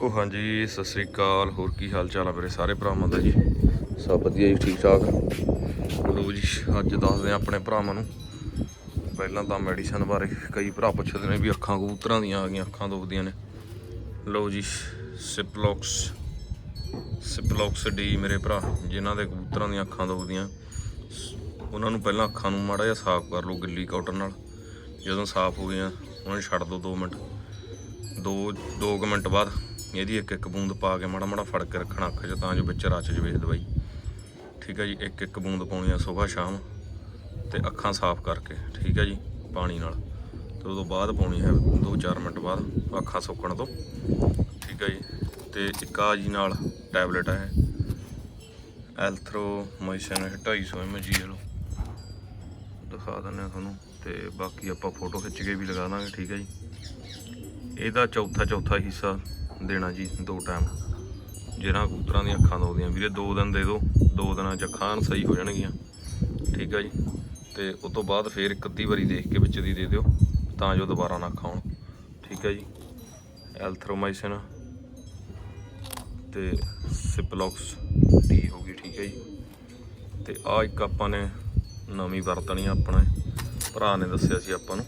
ਉਹ ਹਾਂਜੀ, ਸਤਿ ਸ੍ਰੀ ਅਕਾਲ। ਹੋਰ ਕੀ ਹਾਲ ਚਾਲ ਆ ਮੇਰੇ ਸਾਰੇ ਭਰਾਵਾਂ ਦਾ ਜੀ? ਸਭ ਵਧੀਆ ਜੀ, ਠੀਕ ਠਾਕ? ਲੋ ਜੀ, ਅੱਜ ਦੱਸਦੇ ਆ ਆਪਣੇ ਭਰਾਵਾਂ ਨੂੰ। ਪਹਿਲਾਂ ਤਾਂ ਮੈਡੀਸਨ ਬਾਰੇ ਕਈ ਭਰਾ ਪੁੱਛਦੇ ਨੇ ਵੀ ਅੱਖਾਂ ਕਬੂਤਰਾਂ ਦੀਆਂ ਆ ਗਈਆਂ, ਅੱਖਾਂ ਦੁਖਦੀਆਂ ਨੇ। ਲੋ ਜੀ ਸਿਪਲੋਕਸ ਸਿਪਲੋਕਸ ਡੀ ਮੇਰੇ ਭਰਾ, ਜਿਨ੍ਹਾਂ ਦੇ ਕਬੂਤਰਾਂ ਦੀਆਂ ਅੱਖਾਂ ਦੁਖਦੀਆਂ। ਉਹਨਾਂ ਨੂੰ ਪਹਿਲਾਂ ਅੱਖਾਂ ਨੂੰ ਮਾੜਾ ਜਿਹਾ ਸਾਫ਼ ਕਰ ਲਓ, ਗਿੱਲੀ ਕਾਟਨ ਨਾਲ। ਜਦੋਂ ਸਾਫ਼ ਹੋ ਗਈਆਂ, ਉਹਨਾਂ ਨੂੰ ਛੱਡ ਦਿਓ 2 ਮਿੰਟ। ਦੋ 2 ਮਿੰਟ ਬਾਅਦ ਇਹਦੀ ਇੱਕ ਇੱਕ ਬੂੰਦ ਪਾ ਕੇ ਮਾੜਾ ਮਾੜਾ ਫੜ ਕੇ ਰੱਖਣਾ ਅੱਖ 'ਚ, ਤਾਂ ਜੋ ਵਿੱਚ ਰਚ ਜਵੇ ਦਵਾਈ ਠੀਕ ਹੈ ਜੀ, ਇੱਕ ਇੱਕ ਬੂੰਦ ਪਾਉਣੀ ਆ ਸਵੇਰ ਸ਼ਾਮ ਤੇ ਅੱਖਾਂ ਸਾਫ਼ ਕਰਕੇ, ਠੀਕ ਹੈ ਜੀ, ਪਾਣੀ ਨਾਲ। ਤੇ ਉਦੋਂ ਬਾਅਦ ਪਾਉਣੀ ਹੈ 2-4 ਮਿੰਟ ਬਾਅਦ, ਅੱਖਾਂ ਸੁੱਕਣ ਤੋਂ। ਠੀਕ ਹੈ ਜੀ, ਤੇ ਇੱਕ ਆ ਜੀ ਨਾਲ ਟੈਬਲੇਟ ਹੈ ਐਲਥਰੋਮਾਈਸਿਨ 250 mg ਲੋ ਦਿਖਾ ਦਿੰਦੇ ਆ ਤੁਹਾਨੂੰ, ਤੇ ਬਾਕੀ ਆਪਾਂ ਫੋਟੋ ਖਿੱਚ ਕੇ ਵੀ ਲਗਾ ਦਾਂਗੇ, ਠੀਕ ਹੈ ਜੀ। ਇਹਦਾ ਚੌਥਾ ਚੌਥਾ ਹਿੱਸਾ ਦੇਣਾ ਜੀ, ਦੋ ਟਾਈਮ ਜਿਹੜਾ ਕਬੂਤਰਾਂ ਦੀਆਂ ਅੱਖਾਂ ਦੁਖਦੀਆਂ। ਵੀਰੇ, ਦੋ ਦਿਨ ਦੇ ਦਿਓ ਦੋ ਦਿਨਾਂ ਚ ਅੱਖਾਂ ਸਹੀ ਹੋ ਜਾਣਗੀਆਂ। ਠੀਕ ਹੈ ਜੀ? ਤੇ ਉਸ ਤੋਂ ਬਾਅਦ ਫੇਰ ਇੱਕ ਅੱਧੀ ਵਾਰੀ ਦੇਖ ਕੇ ਵਿੱਚ ਦੀ ਦੇ ਦਿਓ। ਤਾਂ ਜੋ ਦੁਬਾਰਾ ਨਾ ਖਾਣ ਠੀਕ ਹੈ ਜੀ? ਐਲਥਰੋਮਾਈਸਿਨ ਤੇ ਸਿਪਲੋਕਸ ਡੀ ਹੋ ਗਈ, ਠੀਕ ਹੈ ਜੀ? ਤੇ ਆ ਇੱਕ ਆਪਾਂ ਨੇ ਨਵੀਂ ਵਰਤਣੀ ਆ, ਆਪਣੇ ਭਰਾ ਨੇ ਦੱਸਿਆ ਸੀ ਆਪਾਂ ਨੂੰ।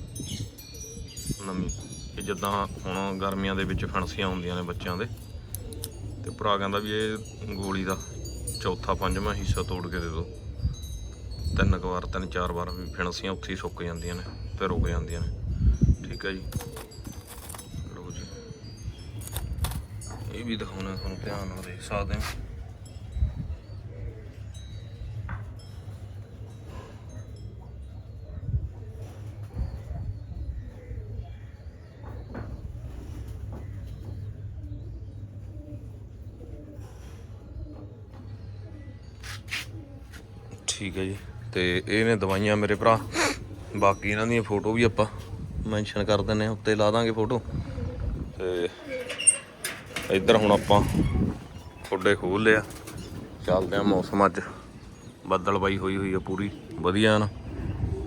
ਨਵੀਂ। ਕਿ ਜਿੱਦਾਂ ਹੁਣ ਗਰਮੀਆਂ ਦੇ ਵਿੱਚ ਫਣਸੀਆਂ ਹੁੰਦੀਆਂ ਨੇ ਬੱਚਿਆਂ ਦੇ। ਤੇ ਭਰਾ ਕਹਿੰਦਾ ਵੀ ਇਹ ਗੋਲੀ ਦਾ ਚੌਥਾ, ਪੰਜਵਾਂ ਹਿੱਸਾ ਤੋੜ ਕੇ ਦੇ ਦਿਓ ਤਿੰਨ ਕੁ ਵਾਰ, ਤਿੰਨ ਚਾਰ ਵਾਰ ਵੀ ਫਣਸੀਆਂ ਉੱਥੇ ਹੀ ਸੁੱਕ ਜਾਂਦੀਆਂ ਨੇ ਤੇ ਰੁਕ ਜਾਂਦੀਆਂ ਨੇ। ਠੀਕ ਹੈ ਜੀ। ਲਓ ਜੀ। ਇਹ ਵੀ ਦਿਖਾਉਣਾ ਤੁਹਾਨੂੰ ਧਿਆਨ ਨਾਲ ਦੇਖ ਸਕਦੇ ਹੋ। ਠੀਕ ਹੈ ਜੀ। ਤੇ ਇਹ ਨੇ ਦਵਾਈਆਂ ਮੇਰੇ ਭਰਾ। ਬਾਕੀ ਇਹਨਾਂ ਦੀਆਂ ਫੋਟੋ ਵੀ ਆਪਾਂ ਮੈਂਸ਼ਨ ਕਰ ਦਿੰਨੇ ਆ ਉੱਤੇ ਲਾ ਦਾਂਗੇ ਫੋਟੋ। ਤੇ ਇੱਧਰ ਹੁਣ ਆਪਾਂ ਖੁੱਡੇ ਖੋਲ ਲਿਆ। ਚੱਲਦੇ ਆ ਮੌਸਮ ਅੱਜ। ਬੱਦਲ ਬਾਈ ਹੋਈ ਹੋਈ ਆ ਪੂਰੀ, ਵਧੀਆ ਨਾ।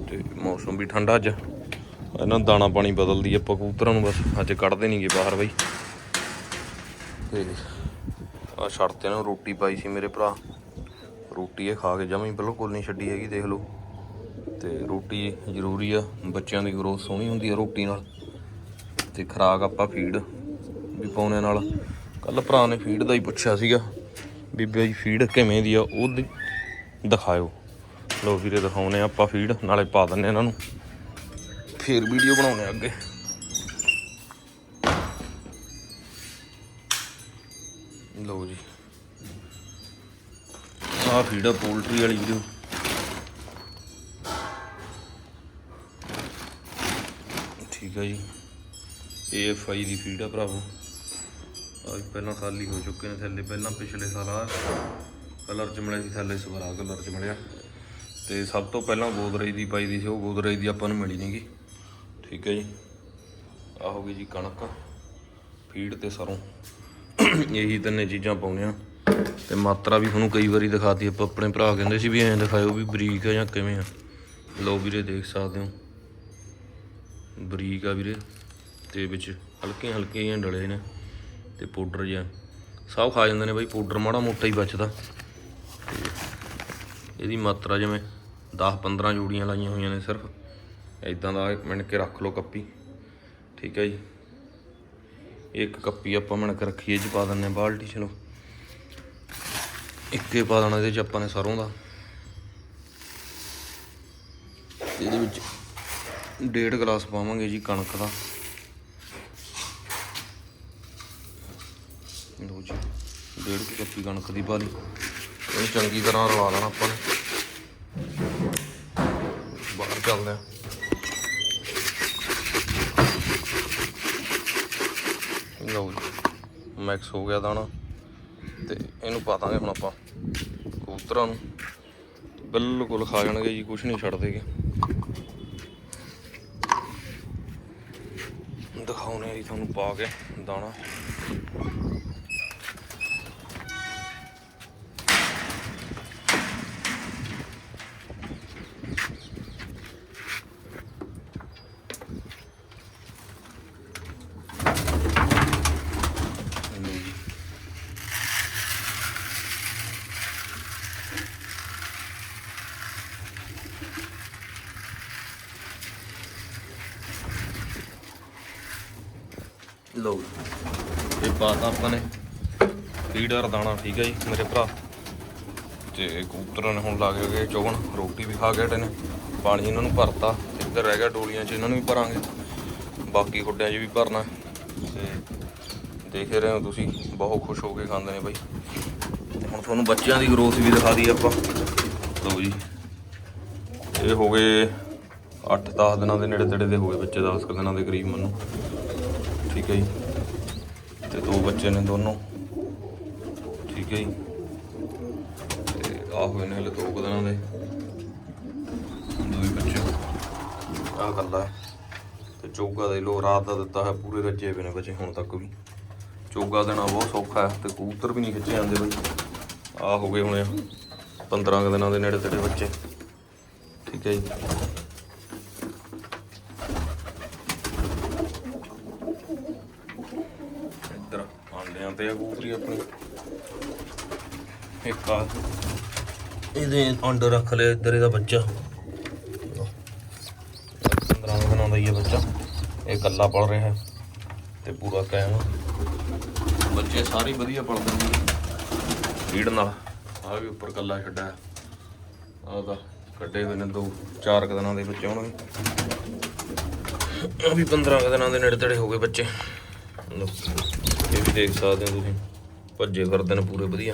ਤੇ ਮੌਸਮ ਵੀ ਠੰਡਾ ਅੱਜ। ਇਹਨਾਂ ਨੂੰ ਦਾਣਾ ਪਾਣੀ ਬਦਲਦੀ ਆ ਆਪਾਂ ਕਬੂਤਰਾਂ ਨੂੰ ਬਸ। ਅੱਜ ਕੱਢਦੇ ਨਹੀਂਗੇ ਬਾਹਰ ਬਾਈ। ਤੇ ਆ ਛੱਡਤੇ ਨੂੰ ਰੋਟੀ ਪਾਈ ਸੀ ਮੇਰੇ ਭਰਾ। ਰੋਟੀ ਇਹ ਖਾ ਕੇ ਜਮਾਂ ਹੀ ਬਿਲਕੁਲ ਨਹੀਂ ਛੱਡੀ ਹੈਗੀ, ਦੇਖ ਲਓ। ਤੇ ਰੋਟੀ ਜ਼ਰੂਰੀ ਆ, ਬੱਚਿਆਂ ਦੀ ਗਰੋਥ ਸੋਹਣੀ ਹੁੰਦੀ ਆ ਰੋਟੀ ਨਾਲ। ਤੇ ਖਰਾਕ ਆਪਾਂ ਫੀਡ ਵੀ ਪਾਉਣੇ ਨਾਲ। ਕੱਲ ਭਰਾ ਨੇ ਫੀਡ ਦਾ ਹੀ ਪੁੱਛਿਆ ਸੀਗਾ ਬੀਬੀ ਬਈ ਫੀਡ ਕਿਵੇਂ ਦੀ ਆ, ਉਹ ਦਿਖਾਇਓ। ਲੋ ਵੀਰੇ ਦਿਖਾਉਨੇ ਆ ਆਪਾਂ ਫੀਡ ਨਾਲੇ ਪਾ ਦਿੰਨੇ ਇਹਨਾਂ ਨੂੰ। ਫੇਰ ਵੀਡੀਓ ਬਣਾਉਣੇ ਆ ਅੱਗੇ। ਆ ਫੀਡ ਆ, ਪੋਲਟਰੀ ਵਾਲੀ ਵੀਡੀਓ। ਠੀਕ ਹੈ ਜੀ। ਏਐਫਆਈ ਦੀ ਫੀਡ ਆ ਭਰਾਵੋ। ਆ ਪਹਿਲਾਂ ਖਾਲੀ ਹੋ ਚੁੱਕੇ ਨੇ ਥੱਲੇ। ਪਹਿਲਾਂ ਪਿਛਲੇ ਸਾਲ ਆ ਕਲਰ ਚ ਮਿਲਿਆ ਸੀ ਥੱਲੇ ਸਵਰਾ ਕਲਰ ਚ ਮਿਲਿਆ। ਤੇ ਸਭ ਤੋਂ ਪਹਿਲਾਂ ਗੋਦਰੇਜ ਦੀ ਪਾਈ ਦੀ ਸੀ, ਉਹ ਗੋਦਰੇਜ ਦੀ ਆਪਾਂ ਨੂੰ ਮਿਲੀ ਨਹੀਂਗੀ ਠੀਕ ਹੈ ਜੀ। ਆ ਹੋ ਗਈ ਜੀ ਕਣਕ। ਫੀਡ ਤੇ ਸਰੋਂ। ਇਹੀ ਤਿੰਨੇ ਚੀਜ਼ਾਂ ਪਾਉਣੇ ਆ ਤੇ ਮਾਤਰਾ ਵੀ ਤੁਹਾਨੂੰ ਕਈ ਵਾਰੀ ਦਿਖਾਤੀ, ਆਪਾਂ ਆਪਣੇ ਭਰਾ ਕਹਿੰਦੇ ਸੀ ਵੀ ਐਂ ਦਿਖਾਇਓ ਵੀ ਬਰੀਕ ਆ ਜਾਂ ਕਿਵੇਂ ਆ। ਲਓ ਵੀਰੇ ਦੇਖ ਸਕਦੇ ਹੋ। ਬਰੀਕ ਆ ਵੀਰੇ, ਤੇ ਵਿੱਚ ਹਲਕੇ ਹਲਕੇ ਜਿਹੇ ਡਲੇ ਨੇ ਤੇ ਪਾਊਡਰ ਜਿਹਾ। ਸਭ ਖਾ ਜਾਂਦੇ ਨੇ ਬਾਈ, ਪਾਊਡਰ ਮਾੜਾ ਮੋਟਾ ਹੀ ਬਚਦਾ। ਤੇ ਇਹਦੀ ਮਾਤਰਾ ਜਿਵੇਂ 10 15 ਜੋੜੀਆਂ ਲਾਈਆਂ ਹੋਈਆਂ ਨੇ ਸਿਰਫ। ਇਦਾਂ ਦਾ ਮਿਣ ਕੇ ਰੱਖ ਲਓ ਕੱਪੀ। ਠੀਕ ਹੈ ਜੀ। ਇੱਕ ਕੱਪੀ ਆਪਾਂ ਮਿਣ ਕੇ ਰੱਖੀਏ ਜੀ ਪਾ ਦਿੰਨੇ ਬਾਲਟੀ, ਚਲੋ। ਇੱਕੇ ਪਾ ਦੇਣਾ ਇਹਦੇ ਚ ਆਪਾਂ ਨੇ ਸਰੋਂ ਦਾ। ਇਹਦੇ ਵਿੱਚ ਡੇਢ ਗਲਾਸ ਪਾਵਾਂਗੇ ਜੀ ਕਣਕ ਦਾ। ਲਓ ਜੀ, ਡੇਢ ਕੁ ਕੱਪੀ ਕਣਕ ਦੀ ਪਾ ਲਈ। ਇਹਨੂੰ ਚੰਗੀ ਤਰ੍ਹਾਂ ਰਲਾ ਲੈਣਾ ਆਪਾਂ ਨੇ। ਬਾਹਰ ਚੱਲਦੇ ਆ ਲਓ ਜੀ ਮੈਕਸ ਹੋ ਗਿਆ ਦਾਣਾ। ਤੇ ਇਹਨੂੰ ਪਾ ਦਾਂਗੇ ਹੁਣ ਆਪਾਂ। ਕਬੂਤਰਾਂ ਨੂੰ ਬਿਲਕੁਲ ਖਾ ਜਾਣਗੇ ਜੀ ਕੁਝ ਨਹੀਂ ਛੱਡਦੇਗੇ ਦਿਖਾਉਣੇ ਆ ਜੀ ਤੁਹਾਨੂੰ ਪਾ ਕੇ ਦਾਣਾ ਲਓ ਜੀ ਲਓ ਇਹ ਪਾਤਾ ਆਪਾਂ ਨੇ ਫੀਡਰ ਦਾਣਾ ਠੀਕ ਹੈ ਜੀ, ਮੇਰੇ ਭਰਾ। ਤੇ ਕਬੂਤਰਾਂ ਨੇ ਹੁਣ ਲੱਗ ਗਏ ਚੋਗਣ ਰੋਟੀ ਵੀ ਖਾ ਗਏ ਨੇ, ਪਾਣੀ ਇਹਨਾਂ ਨੂੰ ਭਰਤਾ, ਇੱਧਰ ਰਹਿ ਗਿਆ ਡੋਲੀਆਂ 'ਚ, ਇਹਨਾਂ ਨੂੰ ਵੀ ਭਰਾਂਗੇ। ਬਾਕੀ ਖੁੱਡਿਆਂ 'ਚ ਵੀ ਭਰਨਾ ਤੇ ਦੇਖ ਰਹੇ ਹੋ ਤੁਸੀਂ, ਬਹੁਤ ਖੁਸ਼ ਹੋ ਕੇ ਖਾਂਦੇ ਨੇ ਬਾਈ। ਹੁਣ ਤੁਹਾਨੂੰ ਬੱਚਿਆਂ ਦੀ ਗਰੋਥ ਵੀ ਦਿਖਾ ਦਈਏ ਆਪਾਂ। ਲਓ ਜੀ। ਇਹ ਹੋ ਗਏ 8-10 ਦਿਨਾਂ ਦੇ ਨੇੜੇ ਤੇੜੇ ਦੇ ਹੋ ਗਏ ਬੱਚੇ 10 ਕੁ ਦਿਨਾਂ ਦੇ ਕਰੀਬ ਮੈਨੂੰ। ਠੀਕ ਹੈ ਜੀ। ਤੇ ਦੋ ਬੱਚੇ ਨੇ ਦੋਨੋਂ। ਠੀਕ ਹੈ ਜੀ। ਤੇ ਆ ਹੋਏ ਨੇ ਹਲੇ ਦੋ ਕੁ ਦਿਨਾਂ ਦੇ। ਦੋਈ ਬੱਚੇ। ਆ। ਕੱਲਾ ਤੇ ਚੋਗਾ ਦੇ ਲੋ ਰਾਤ ਦਾ ਦਿੱਤਾ ਹੈ ਪੂਰੇ ਰੱਜੇ ਪਏ ਨੇ ਬੱਚੇ, ਹੁਣ ਤੱਕ ਵੀ। ਚੋਗਾ ਦੇਣਾ ਬਹੁਤ ਸੌਖਾ ਹੈ, ਤੇ ਕਬੂਤਰ ਵੀ ਨਹੀਂ ਖਿੱਚੇ ਜਾਂਦੇ ਬਈ। ਆ ਹੋ ਗਏ ਹੁਣੇ 15 ਕੁ ਦਿਨਾਂ ਦੇ ਨੇੜੇ ਤੇੜੇ ਬੱਚੇ। ਠੀਕ ਹੈ ਜੀ ਇੱਧਰ ਆਂਡਿਆਂ ਆ ਕਬੂਤਰੀ ਆਪਣੀ। ਇੱਕ ਆ ਇਹਦੇ ਅੰਡਰ ਰੱਖ ਲਿਆ, ਇੱਧਰ ਇਹਦਾ ਬੱਚਾ। 15 ਦਿਨਾਂ ਦਾ ਹੀ ਹੈ ਬੱਚਾ। ਇਹ ਇਕੱਲਾ ਪਲ ਰਿਹਾ ਹੈ ਤੇ ਪੂਰਾ ਕਾਇਮ ਬੱਚੇ ਸਾਰੇ ਵਧੀਆ ਪਲਦੇ ਨੇ। ਫੀਡ ਨਾਲ। ਆ ਵੀ ਉੱਪਰ ਇਕੱਲਾ ਛੱਡਿਆ ਆ ਤਾਂ ਕੱਢੇ ਹੋਏ ਨੇ ਦੋ, ਚਾਰ ਕੁ ਦਿਨਾਂ ਦੇ ਬੱਚੇ ਹੋਣਗੇ ਆ ਵੀ 15 ਕੁ ਦਿਨਾਂ ਦੇ ਨੇੜੇ ਤੇੜੇ ਹੋ ਗਏ ਬੱਚੇ। ਇਹ ਵੀ ਦੇਖ ਸਕਦੇ ਹੋ ਤੁਸੀਂ। ਭੱਜੇ ਫਿਰਦੇ ਨੇ ਪੂਰੇ ਵਧੀਆ।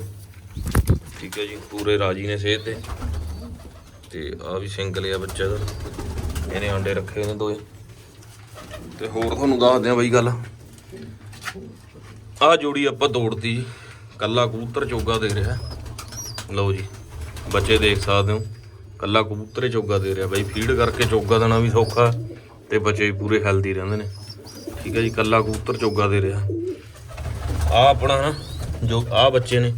ਠੀਕ ਹੈ ਜੀ, ਪੂਰੇ ਰਾਜੀ ਨੇ ਸਿਹਤ ਤੇ ਤੇ ਆ ਵੀ ਸਿੰਗਲ ਆ ਬੱਚਾ ਇਹਦਾ। ਇਹਨੇ ਆਂਡੇ ਰੱਖੇ ਉਹਨੇ ਦੋਏ। ਤੇ ਹੋਰ ਤੁਹਾਨੂੰ ਦੱਸਦੇ ਆ ਬਈ ਗੱਲ। ਆ ਜੋੜੀ ਆਪਾਂ ਤੋੜਤੀ ਜੀ। ਕੱਲਾ ਕਬੂਤਰ ਚੋਗਾ ਦੇ ਰਿਹਾ। ਲਓ ਜੀ, ਬੱਚੇ ਦੇਖ ਸਕਦੇ ਹੋ। ਕੱਲਾ ਕਬੂਤਰ ਚੋਗਾ ਦੇ ਰਿਹਾ ਬਾਈ। ਫੀਡ ਕਰਕੇ ਚੋਗਾ ਦੇਣਾ ਵੀ ਸੌਖਾ ਤੇ ਬੱਚੇ ਵੀ ਪੂਰੇ ਹੈਲਦੀ ਰਹਿੰਦੇ ਨੇ। ਠੀਕ ਹੈ ਜੀ, ਕੱਲਾ ਕਬੂਤਰ ਚੋਗਾ ਦੇ ਰਿਹਾ। ਆ ਆਪਣਾ ਨਾ, ਜੋ ਆ ਬੱਚੇ ਨੇ,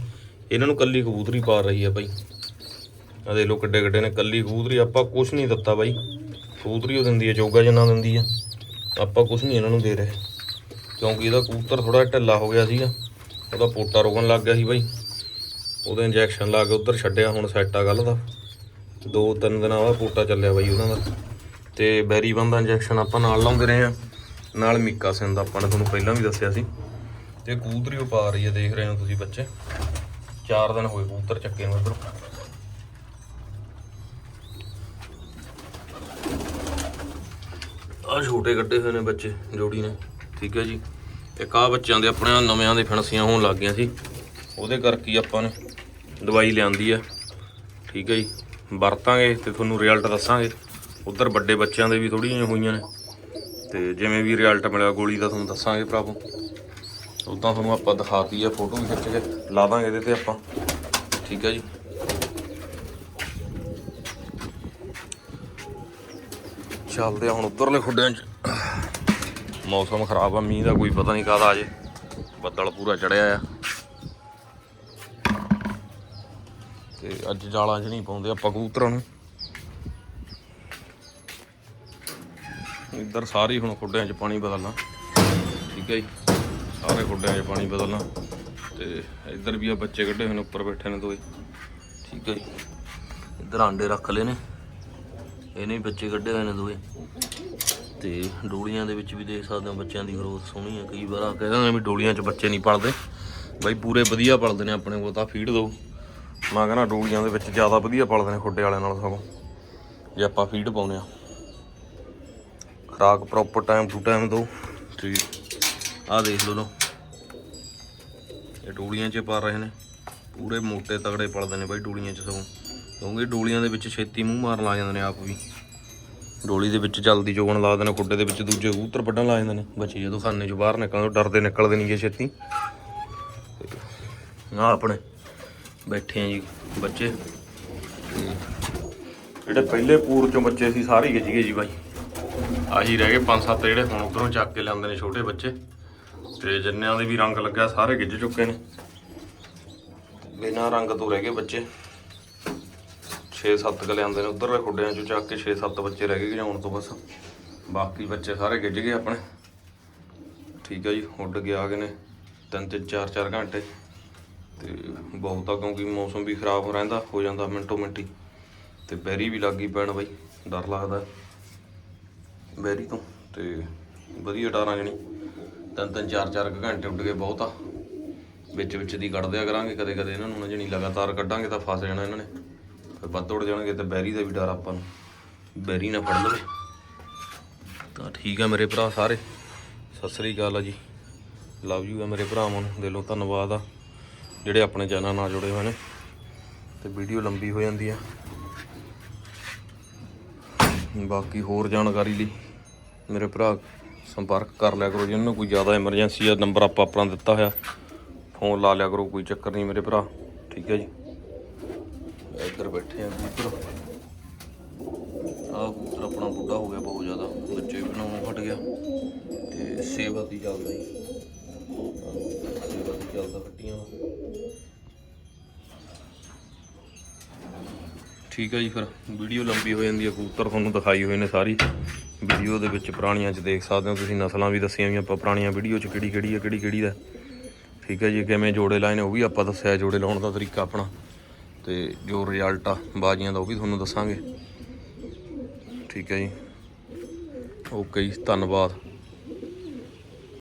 ਇਹਨਾਂ ਨੂੰ ਕੱਲੀ ਕਬੂਤਰੀ ਪਾ ਰਹੀ ਹੈ ਬਾਈ। ਆ ਦੇਖ ਲੋ ਕਿੱਡੇ ਕਿੱਡੇ ਨੇ, ਕੱਲੀ ਕਬੂਤਰੀ ਆਪਾਂ ਕੁਝ ਨਹੀਂ ਦਿੱਤਾ ਬਾਈ। ਕਬੂਤਰੀ ਉਹ ਦਿੰਦੀ ਹੈ ਚੋਗਾ ਜਿੰਨਾ ਦਿੰਦੀ ਹੈ ਆਪਾਂ ਕੁਝ ਨਹੀਂ ਇਹਨਾਂ ਨੂੰ ਦੇ ਰਹੇ। ਕਿਉਂਕਿ ਇਹਦਾ ਕਬੂਤਰ ਥੋੜਾ ਢਿੱਲਾ ਹੋ ਗਿਆ ਸੀਗਾ। ਉਹਦਾ ਪੋਟਾ ਰੁਕਣ ਲੱਗ ਗਿਆ ਸੀ ਬਾਈ। ਉਹਦੇ ਇੰਜੈਕਸ਼ਨ ਲਾ ਕੇ ਉਧਰ ਛੱਡਿਆ, ਹੁਣ ਸੈੱਟ ਆ ਗੱਲ ਦਾ। ਦੋ ਤਿੰਨ ਦਿਨਾਂ ਬਾਅਦ ਪੋਟਾ ਚੱਲਿਆ ਬਾਈ ਉਹਨਾਂ ਦਾ। ਤੇ ਬੈਰੀ ਦਾ ਇੰਜੈਕਸ਼ਨ ਆਪਾਂ ਨਾਲ ਲਾਉਂਦੇ ਰਹੇ ਆ। ਨਾਲ ਮਿੱਕਾ ਸਿੰਘ ਦਾ ਆਪਾਂ ਨੇ ਤੁਹਾਨੂੰ ਪਹਿਲਾਂ ਵੀ ਦੱਸਿਆ ਸੀ। ਤੇ ਕਬੂਤਰੀ ਉਹ ਪਾ ਰਹੀ ਹੈ, ਦੇਖ ਰਹੇ ਹੋ ਤੁਸੀਂ ਬੱਚੇ। ਚਾਰ ਦਿਨ ਹੋਏ ਕਬੂਤਰ ਚੱਕੇ ਨੂੰ ਇਧਰ। ਆ ਛੋਟੇ ਕੱਢੇ ਹੋਏ ਨੇ ਬੱਚੇ, ਜੋੜੀ ਨੇ। ਠੀਕ ਹੈ ਜੀ। ਇੱਕ ਆ ਬੱਚਿਆਂ ਦੇ ਆਪਣੇ ਨਵਿਆਂ ਦੇ ਫਿਣਸੀਆਂ ਹੋਣ ਲੱਗ ਗਈਆਂ ਸੀ। ਉਹਦੇ ਕਰਕੇ ਆਪਾਂ ਨੇ ਦਵਾਈ ਲਿਆਂਦੀ ਆ। ਠੀਕ ਹੈ ਜੀ। ਵਰਤਾਂਗੇ ਤੇ ਤੁਹਾਨੂੰ ਰਿਜ਼ਲਟ ਦੱਸਾਂਗੇ। ਉਧਰ ਵੱਡੇ ਬੱਚਿਆਂ ਦੇ ਵੀ ਥੋੜੀਆਂ ਹੋਈਆਂ ਨੇ। ਤੇ ਜਿਵੇਂ ਵੀ ਰਿਜ਼ਲਟ ਮਿਲਿਆ, ਗੋਲੀ ਦਾ ਤੁਹਾਨੂੰ ਦੱਸਾਂਗੇ ਭਰਾਵੋ। ਉਦਾਂ ਤੁਹਾਨੂੰ ਆਪਾਂ ਦਿਖਾਤੀ ਆ ਫੋਟੋ ਵੀ ਖਿੱਚ ਕੇ, ਲਾ ਦਾਂਗੇ ਇਹਦੇ ਤੇ ਆਪਾਂ। ਠੀਕ ਹੈ ਜੀ। ਚੱਲਦੇ ਆ ਹੁਣ ਉੱਧਰਲੇ ਖੁੱਡਿਆਂ 'ਚ। ਮੌਸਮ ਖਰਾਬ ਆ, ਮੀਂਹ ਦਾ ਕੋਈ ਪਤਾ ਨਹੀਂ ਕਾਹਦਾ ਆ ਬੱਦਲ ਪੂਰਾ ਚੜਿਆ ਆ। ਤੇ ਅੱਜ ਜਾਲਾਂ 'ਚ ਨਹੀਂ ਪਾਉਂਦੇ ਆਪਾਂ ਕਬੂਤਰਾਂ ਨੂੰ। ਇੱਧਰ ਸਾਰੇ ਹੁਣ ਖੁੱਡਿਆਂ 'ਚ ਪਾਣੀ ਬਦਲਣਾ। ਠੀਕ ਹੈ ਜੀ। ਸਾਰੇ ਖੁੱਡਿਆਂ 'ਚ ਪਾਣੀ ਬਦਲਣਾ। ਤੇ ਇੱਧਰ ਵੀ ਆ ਬੱਚੇ ਕੱਢੇ ਹੋਏ ਨੇ, ਉੱਪਰ ਬੈਠੇ ਨੇ ਦੋਏ ਠੀਕ ਹੈ ਜੀ। ਇੱਧਰ ਆਂਡੇ ਰੱਖ ਲਏ ਨੇ। ਇਹਨੇ ਵੀ ਬੱਚੇ ਕੱਢੇ ਹੋਏ ਨੇ ਦੋਏ ਤੇ ਡੋਲੀਆਂ ਦੇ ਵਿੱਚ ਵੀ ਦੇਖ ਸਕਦੇ ਹੋ ਬੱਚਿਆਂ ਦੀ ਗਰੋਥ ਸੋਹਣੀ ਹੈ ਕਈ ਵਾਰ ਆ ਕਹਿੰਦੇ ਵੀ ਡੋਲੀਆਂ 'ਚ ਬੱਚੇ ਨਹੀਂ ਪਲਦੇ ਬਾਈ ਪੂਰੇ ਵਧੀਆ ਪਲਦੇ ਨੇ ਆਪਣੇ ਕੋਲ, ਤਾਂ ਫੀਡ ਦਿਓ। ਮੈਂ ਕਹਿੰਦਾ ਡੋਲੀਆਂ ਦੇ ਵਿੱਚ ਜ਼ਿਆਦਾ ਵਧੀਆ ਪਲਦੇ ਨੇ ਖੁੱਡੇ ਵਾਲਿਆਂ ਨਾਲ ਸਗੋਂ। ਜੇ ਆਪਾਂ ਫੀਡ ਪਾਉਨੇ ਆ ਖਰਾਕ ਪ੍ਰੋਪਰ ਟਾਈਮ ਟੂ ਟਾਈਮ ਦਿਓ। ਠੀਕ। ਆਹ ਦੇਖ ਲਓ ਲੋ ਇਹ ਡੋਲੀਆਂ 'ਚ ਪਾ ਰਹੇ ਨੇ। ਪੂਰੇ ਮੋਟੇ ਤਗੜੇ ਪਲਦੇ ਨੇ ਬਾਈ ਡੋਲੀਆਂ 'ਚ ਸਗੋਂ। ਕਿਉਂਕਿ ਡੋਲੀਆਂ ਦੇ ਵਿੱਚ ਛੇਤੀ ਮੂੰਹ ਮਾਰਨ ਲੱਗ ਜਾਂਦੇ ਨੇ ਆਪ ਵੀ। ਡੋਲੀ ਦੇ ਵਿੱਚ ਜਲਦੀ ਚੋਗਣ ਲਾ ਦਿੰਦੇ ਨੇ, ਖੁੱਡੇ ਦੇ ਵਿੱਚ ਦੂਜੇ ਕਬੂਤਰ ਵੱਢਣ ਲੱਗ ਜਾਂਦੇ ਨੇ। ਬੱਚੇ ਜਦੋਂ ਖਾਨੇ 'ਚੋਂ ਬਾਹਰ ਨਿਕਲਣ ਤੋਂ ਡਰਦੇ ਨਿਕਲਦੇ ਨਹੀਂ ਗੇ ਛੇਤੀ। ਆ ਆਪਣੇ ਬੈਠੇ ਆ ਜੀ ਬੱਚੇ। ਜਿਹੜੇ ਪਹਿਲੇ ਪੂਰ ਚੋਂ ਬੱਚੇ ਸੀ, ਸਾਰੇ ਗਿੱਜ ਗਏ ਜੀ ਬਾਈ। ਆਹੀ ਰਹਿ ਗਏ ਪੰਜ ਸੱਤ ਜਿਹੜੇ ਹੁਣ ਉਧਰੋਂ ਚੱਕ ਕੇ ਲਿਆਉਂਦੇ ਨੇ ਛੋਟੇ ਬੱਚੇ। ਤੇ ਜਿੰਨਿਆਂ ਦੇ ਵੀ ਰੰਗ ਲੱਗਿਆ, ਸਾਰੇ ਗਿੱਜ ਚੁੱਕੇ ਨੇ। ਬਿਨਾਂ ਰੰਗ ਤੋਂ ਰਹਿ ਗਏ ਬੱਚੇ। 6-7 ਕ ਲਿਆਂਦੇ ਨੇ ਉਧਰ ਖੁੱਡਿਆਂ ਚੋਂ ਚੱਕ ਕੇ 6-7 ਬੱਚੇ ਰਹਿ ਗਏ ਜਾਉਣ ਤੋਂ ਬਸ। ਬਾਕੀ ਬੱਚੇ ਸਾਰੇ ਗਿੱਜ ਗਏ ਆਪਣੇ। ਠੀਕ ਹੈ ਜੀ, ਉੱਡ ਕੇ ਆ ਗਏ ਨੇ ਤਿੰਨ ਤਿੰਨ ਚਾਰ ਚਾਰ ਘੰਟੇ। ਤੇ ਬਹੁਤਾ ਕਿਉਂਕਿ ਮੌਸਮ ਵੀ ਖਰਾਬ ਰਹਿੰਦਾ, ਹੋ ਜਾਂਦਾ ਮਿੰਟੋ ਮਿੰਟੀ। ਤੇ ਬੈਰੀ ਵੀ ਲੱਗੀ ਪੈਣ ਬਾਈ, ਡਰ ਲੱਗਦਾ। ਬੈਰੀ ਤੋਂ, ਤੇ ਵਧੀਆ ਡਾਰਾਂ ਜਣੀ। ਤਿੰਨ ਤਿੰਨ ਚਾਰ ਚਾਰ ਕੁ ਘੰਟੇ ਉੱਡ ਗਏ ਬਹੁਤ ਆ। ਵਿੱਚ ਵਿੱਚ ਦੀ ਕੱਢ ਦਿਆ ਕਰਾਂਗੇ ਕਦੇ ਕਦੇ ਇਹਨਾਂ ਨੂੰ ਨਾ ਜਣੀ ਲਗਾਤਾਰ ਕੱਢਾਂਗੇ ਤਾਂ ਫਸ ਜਾਣਾ ਇਹਨਾਂ ਨੇ। ਫਿਰ ਵੱਧ ਉੱਡ ਜਾਣਗੇ ਤੇ ਬੈਰੀ ਦਾ ਵੀ ਡਰ ਆਪਾਂ ਨੂੰ। ਬੈਰੀ ਨਾ ਫੜ ਲਵੇ। ਤਾਂ ਠੀਕ ਆ ਮੇਰੇ ਭਰਾ ਸਾਰੇ। ਸਤਿ ਸ੍ਰੀ ਅਕਾਲ ਆ ਜੀ। ਲਵ ਯੂ ਆ ਮੇਰੇ ਭਰਾਵਾਂ ਨੂੰ ਦਿਲੋਂ ਧੰਨਵਾਦ ਆ, ਜਿਹੜੇ ਆਪਣੇ ਚੈਨਲ ਨਾਲ ਜੁੜੇ ਹੋਏ ਨੇ। ਤੇ ਵੀਡੀਓ ਲੰਬੀ ਹੋ ਜਾਂਦੀ ਆ। ਬਾਕੀ ਹੋਰ ਜਾਣਕਾਰੀ ਲਈ ਮੇਰੇ ਭਰਾ ਸੰਪਰਕ ਕਰ ਲਿਆ ਕਰੋ ਜਿਹਨਾਂ ਨੂੰ ਕੋਈ ਜ਼ਿਆਦਾ ਐਮਰਜੈਂਸੀ ਆ ਨੰਬਰ ਆਪਾਂ ਆਪਣਾ ਦਿੱਤਾ ਹੋਇਆ। ਫੋਨ ਲਾ ਲਿਆ ਕਰੋ, ਕੋਈ ਚੱਕਰ ਨਹੀਂ ਮੇਰੇ ਭਰਾ। ਠੀਕ ਹੈ ਜੀ। ਇੱਧਰ ਬੈਠੇ ਆ ਕਬੂਤਰ। ਆਹ ਕਬੂਤਰ ਆਪਣਾ ਬੁੱਢਾ ਹੋ ਗਿਆ ਬਹੁਤ ਜ਼ਿਆਦਾ। ਬੱਚੇ ਬਣਾਉਣੋਂ ਫਟ ਗਿਆ। ਤੇ ਸੇਵਾ ਦੀ ਚੱਲਦਾ ਜੀ। ਸੇਵਾ ਦੀ ਚੱਲਦਾ ਹੱਟੀਆਂ ਦਾ ਠੀਕ ਹੈ ਜੀ ਫਿਰ। ਵੀਡੀਓ ਲੰਬੀ ਹੋ ਜਾਂਦੀ ਹੈ ਕਬੂਤਰ ਤੁਹਾਨੂੰ ਦਿਖਾਈ ਹੋਏ ਨੇ ਸਾਰੀ। ਵੀਡੀਓ ਦੇ ਵਿੱਚ ਪੁਰਾਣੀਆਂ 'ਚ ਦੇਖ ਸਕਦੇ ਹੋ ਤੁਸੀਂ, ਨਸਲਾਂ ਵੀ ਦੱਸੀਆਂ ਵੀ ਆਪਾਂ ਪੁਰਾਣੀਆਂ ਵੀਡੀਓ 'ਚ ਕਿਹੜੀ ਕਿਹੜੀ ਹੈ ਕਿਹੜੀ ਕਿਹੜੀ ਦਾ। ਠੀਕ ਹੈ ਜੀ, ਕਿਵੇਂ ਜੋੜੇ ਲਾਏ ਨੇ, ਉਹ ਵੀ ਆਪਾਂ ਦੱਸਿਆ, ਜੋੜੇ ਲਾਉਣ ਦਾ ਤਰੀਕਾ ਆਪਣਾ। ਤੇ ਜੋ ਰਿਜ਼ਲਟ ਆ, ਬਾਜ਼ੀਆਂ ਦਾ, ਉਹ ਵੀ ਤੁਹਾਨੂੰ ਦੱਸਾਂਗੇ। ਠੀਕ ਹੈ ਜੀ। ਓਕੇ ਜੀ, ਧੰਨਵਾਦ।